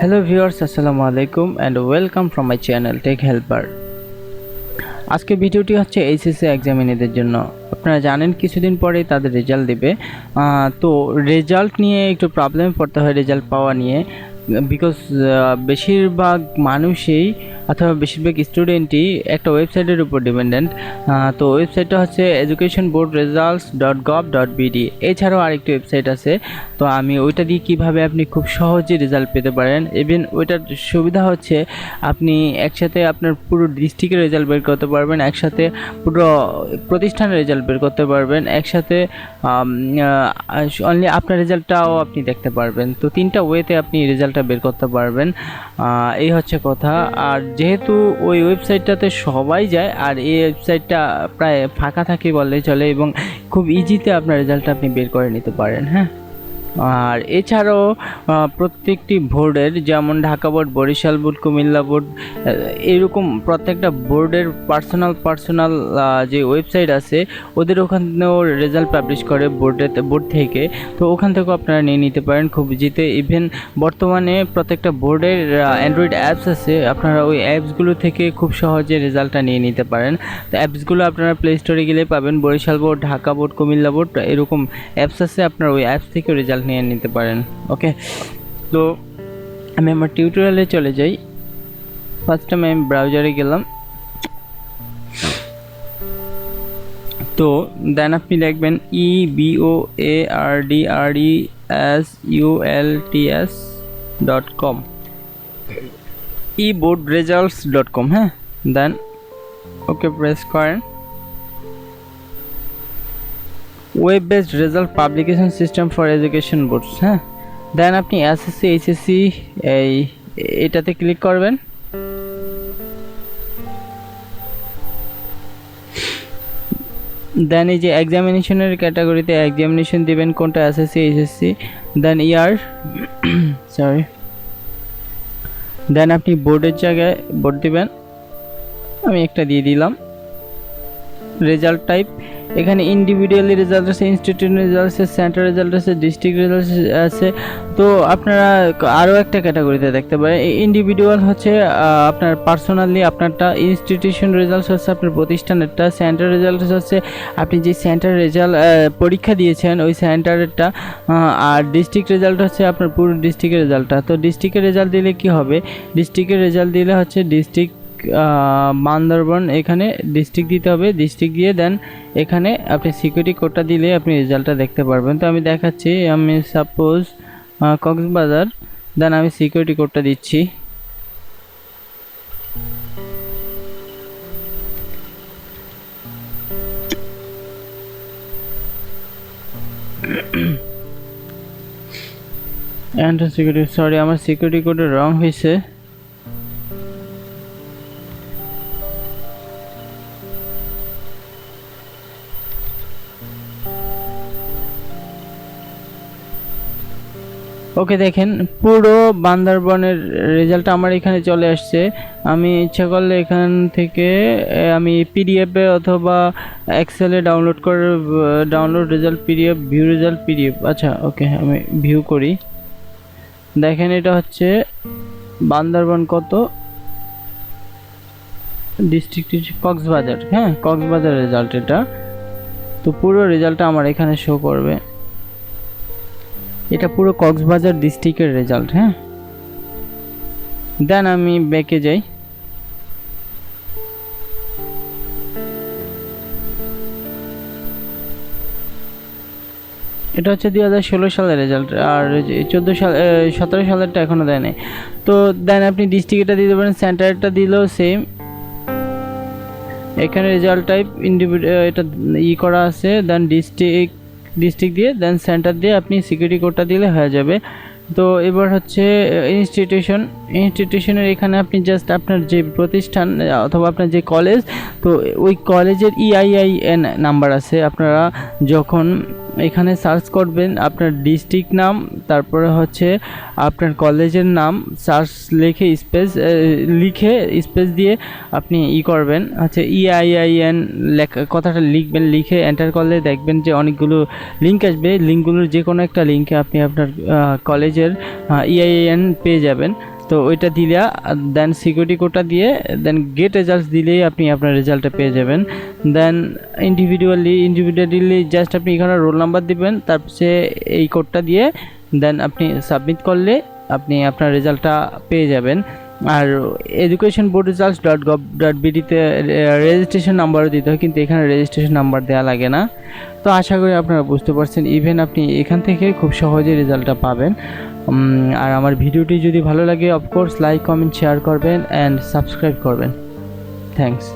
Hello viewers আসসালামু আলাইকুম and welcome from my channel tech helper আজকে ভিডিওটি হচ্ছে এইচএসসি এক্সামিনেদের জন্য। আপনারা জানেন কিছুদিন পরেই তাদের রেজাল্ট দেবে। তো রেজাল্ট নিয়ে একটু প্রবলেম পড়তে হয় রেজাল্ট পাওয়া নিয়ে। বিকজ বেশিরভাগ মানুষই অথবা বেশিরভাগ স্টুডেন্টই একটা ওয়েবসাইটের উপর ডিপেন্ডেন্ট তো ওয়েবসাইটটা হচ্ছে education board results dot gov dot BD এছাড়াও আরেকটি ওয়েবসাইট আছে, তো আমি ওইটা দিয়ে কীভাবে আপনি খুব সহজে রেজাল্ট পেতে পারেন। ইভেন ওইটার সুবিধা হচ্ছে আপনি একসাথে আপনার পুরো ডিস্ট্রিক্টের রেজাল্ট বের করতে পারবেন, একসাথে পুরো প্রতিষ্ঠানের রেজাল্ট বের করতে পারবেন, একসাথে অনলি আপনার রেজাল্টটাও আপনি দেখতে পারবেন। তো তিনটা ওয়েতে আপনি রেজাল্টটা বের করতে পারবেন। এই হচ্ছে কথা। আর যেহেতু ওই ওয়েবসাইটটাতে সবাই যায় আর এই ওয়েবসাইটটা প্রায় ফাঁকা থাকে বললেই চলে এবং খুব ইজিতে আপনার রেজাল্টটা আপনি বের করে নিতে পারেন হ্যাঁ? আর এছাড়াও প্রত্যেকটি বোর্ডের, যেমন Dhaka board, Barishal board, Comilla board এরকম প্রত্যেকটা বোর্ডের পার্সোনাল পার্সোনাল যে ওয়েবসাইট আছে, ওদের ওখানেও রেজাল্ট পাবলিশ করে বোর্ডে, বোর্ড থেকে। তো ওখান থেকেও আপনারা নিয়ে নিতে পারেন খুব জিতে ইভেন বর্তমানে প্রত্যেকটা বোর্ডের অ্যান্ড্রয়েড অ্যাপস আছে, আপনারা ওই অ্যাপসগুলো থেকে খুব সহজে রেজাল্টটা নিয়ে নিতে পারেন। তো অ্যাপসগুলো আপনারা প্লে স্টোরে গেলে পাবেন। Barishal board, Dhaka board, Comilla board, এরকম অ্যাপস আছে, আপনার ওই অ্যাপস থেকে রেজাল্ট নিয়ে নিতে পারেন ওকে তো আমি আমার টিউটোরিয়ালে চলে যাই। ফার্স্ট টাইম আমি ব্রাউজারে গেলাম। তো দেন আপনি লিখবেন E B O A R D R E S U L T S dot com E board results dot com হ্যাঁ? দেন ওকে প্রেস করেন। Web based result publication system for education boards হ্যাঁ? Then আপনি SSC HSC এই, এটাতে click করবেন। দেন এই যে এক্সামিনেশনের ক্যাটাগরিতে এক্সামিনেশন দিবেন, কোনটা SSC HSC then year sorry then আপনি বোর্ডের জায়গায় বোর্ড দিবেন। আমি একটা দিয়ে দিলাম। রেজাল্ট টাইপ এখানে ইন্ডিভিজুয়ালি রেজাল্ট আছে ইনস্টিটিউট রেজাল্ট আছে সেন্টার রেজাল্ট আছে ডিস্ট্রিক্ট রেজাল্ট আছে তো আপনারা আরও একটা ক্যাটাগরিতে দেখতে পারেন। ইন্ডিভিজুয়াল হচ্ছে আপনার পার্সোনালি আপনারটা ইনস্টিটিউশন রেজাল্ট হচ্ছে আপনার প্রতিষ্ঠানেরটা সেন্টার রেজাল্ট হচ্ছে আপনি যে সেন্টার রেজাল্ট পরীক্ষা দিয়েছেন ওই সেন্টারেরটা আর ডিস্ট্রিক্ট রেজাল্ট হচ্ছে আপনার পুরো ডিস্ট্রিক্টের রেজাল্টটা তো ডিস্ট্রিক্টের রেজাল্ট দিলে কি হবে? ডিস্ট্রিক্টের রেজাল্ট দিলে হচ্ছে ডিস্ট্রিক্ট বান্দরবন এখানে ডিস্ট্রিক্ট দিতে হবে। ডিস্ট্রিক্ট দিয়ে দেন এখানে আপনি সিকিউরিটি কোডটা দিলে আপনি রেজাল্টটা দেখতে পারবেন। তো আমি দেখাচ্ছি, আমি সাপোজ কক্সবাজার দেন আমি সিকিউরিটি কোডটা দিচ্ছি। এন্টার সিকিউরিটি সরি আমার সিকিউরিটি কোডে রং হয়েছে। ওকে, দেখেন, পুরো বান্দরবনের রেজাল্ট আমার এখানে চলে আসছে। আমি ইচ্ছা করলে এখান থেকে আমি পিডিএফে অথবা এক্সেলে ডাউনলোড করে download result PDF view result PDF আচ্ছা ওকে, আমি ভিউ করি। দেখেন, এটা হচ্ছে বান্দরবন কত? ডিস্ট্রিক্ট কক্সবাজার হ্যাঁ কক্সবাজার রেজাল্ট এটা। তো পুরো রেজাল্টটা আমার এখানে শো করবে। এটা পুরো কক্সবাজার ডিস্ট্রিক্টের রেজাল্ট হ্যাঁ? দেন আমি ব্যাকে যাই। এটা হচ্ছে দুই হাজার ষোলো সালের রেজাল্ট আর চোদ্দ সাল সতেরো সালেরটা এখনও দেয় নাই। তো দেন আপনি ডিস্ট্রিক্টটা দিতে পারেন সেন্টারটা দিলেও সেম এখানে রেজাল্ট টাইপ ইন্ডিভিজুয়াল এটা ই করা আছে, দেন ডিস্ট্রিক্ট ডিস্ট্রিক্ট দিয়ে দেন সেন্টার দিয়ে আপনি সিকিউরিটি কোডটা দিলে হয়ে যাবে। তো এবার হচ্ছে ইনস্টিটিউশন ইনস্টিটিউশনের এখানে আপনি জাস্ট আপনার যে প্রতিষ্ঠান অথবা আপনার যে কলেজ তো ওই কলেজের ইআইআইএন নাম্বার আছে। আপনারা যখন এখানে সার্চ করবেন আপনার ডিস্ট্রিক্ট নাম, তারপরে হচ্ছে আপনার কলেজের নাম সার্চ লিখে স্পেস লিখে স্পেস দিয়ে আপনি ই করবেন, হচ্ছে E ইআইআইএন লেখা, কথাটা লিখবেন, লিখে এন্টার করলে দেখবেন যে অনেকগুলো লিঙ্ক আসবে লিঙ্কগুলোর যে কোনো একটা লিঙ্কে আপনি আপনার কলেজের ইআইএন পেয়ে যাবেন। তো ওইটা দিলে দেন সিকিউরিটি কোডটা দিয়ে দেন গেট রেজাল্টস দিলেই আপনি আপনার রেজাল্টটা পেয়ে যাবেন। দেন ইন্ডিভিজুয়ালি ইন্ডিভিজুয়ালি জাস্ট আপনি এখানে রোল নাম্বার দিবেন তারপরে এই কোডটা দিয়ে দেন আপনি সাবমিট করলে আপনি আপনার রেজাল্টটা পেয়ে যাবেন। আর education board results dot gov dot বিডিতে registration নাম্বারও দিতে হয়, কিন্তু এখানে রেজিস্ট্রেশন নাম্বার দেওয়া লাগে না। তো আশা করি আপনারা বুঝতে পারছেন ইভেন আপনি এখান থেকে খুব সহজে রেজাল্টটা পাবেন। আর আমার ভিডিওটি যদি ভালো লাগে of course like comment share করবেন অ্যান্ড সাবস্ক্রাইব করবেন। থ্যাংকস